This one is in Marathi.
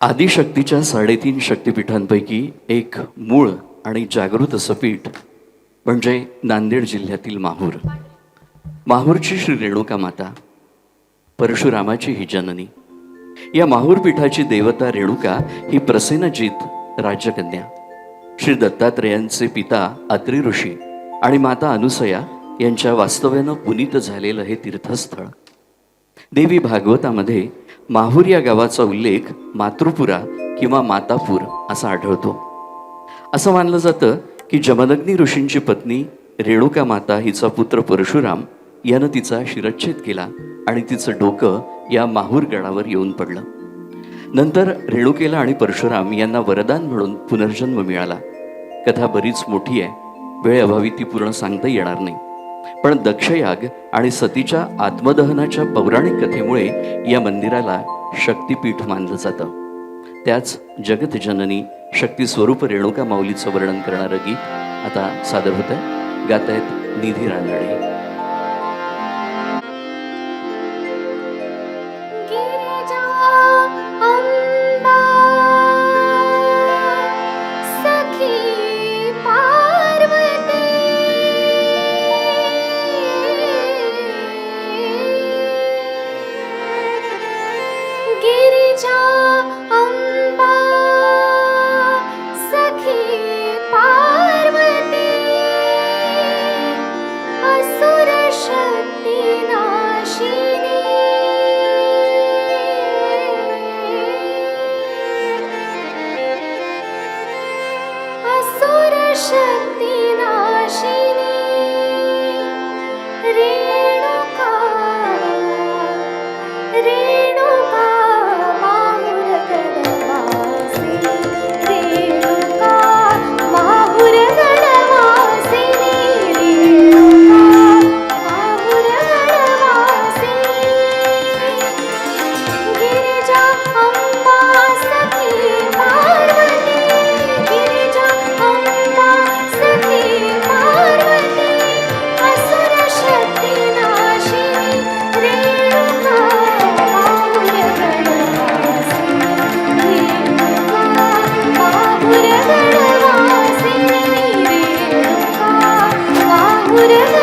आदिशक्तीच्या साडेतीन शक्तिपीठांपैकी एक मूळ आणि जागृत असं पीठ म्हणजे नांदेड जिल्ह्यातील माहूर. माहूरची श्री रेणुका माता परशुरामाची ही जननी. या माहूर पीठाची देवता रेणुका ही प्रसेनजीत राज्यकन्या. श्री दत्तात्रेयांचे पिता अत्रि ऋषी आणि माता अनुसया यांच्या वास्तव्यानं पुनीत झालेलं हे तीर्थस्थळ. देवी भागवतामध्ये माहूर या गावाचा उल्लेख मातृपुरा किंवा मातापूर असा आढळतो. असं मानलं जातं की जमदग्नी ऋषींची पत्नी रेणुका माता हिचा पुत्र परशुराम यानं तिचा शिरच्छेद केला आणि तिचं डोकं या माहूर गडावर येऊन पडलं. नंतर रेणुकेला आणि परशुराम यांना वरदान म्हणून पुनर्जन्म मिळाला. कथा बरीच मोठी आहे. वेळेअभावी ती पूर्ण सांगता येणार नाही. पण दक्षयाग आणि सतीच्या आत्मदहनाच्या पौराणिक कथेमुळे या मंदिराला शक्तिपीठ मानलं जातं. त्याच जगतजननी शक्ती स्वरूप रेणुका माऊलीचं वर्णन करणारं गीत आता सादर होत आहे गात आहेत निधी रानडे மதுரை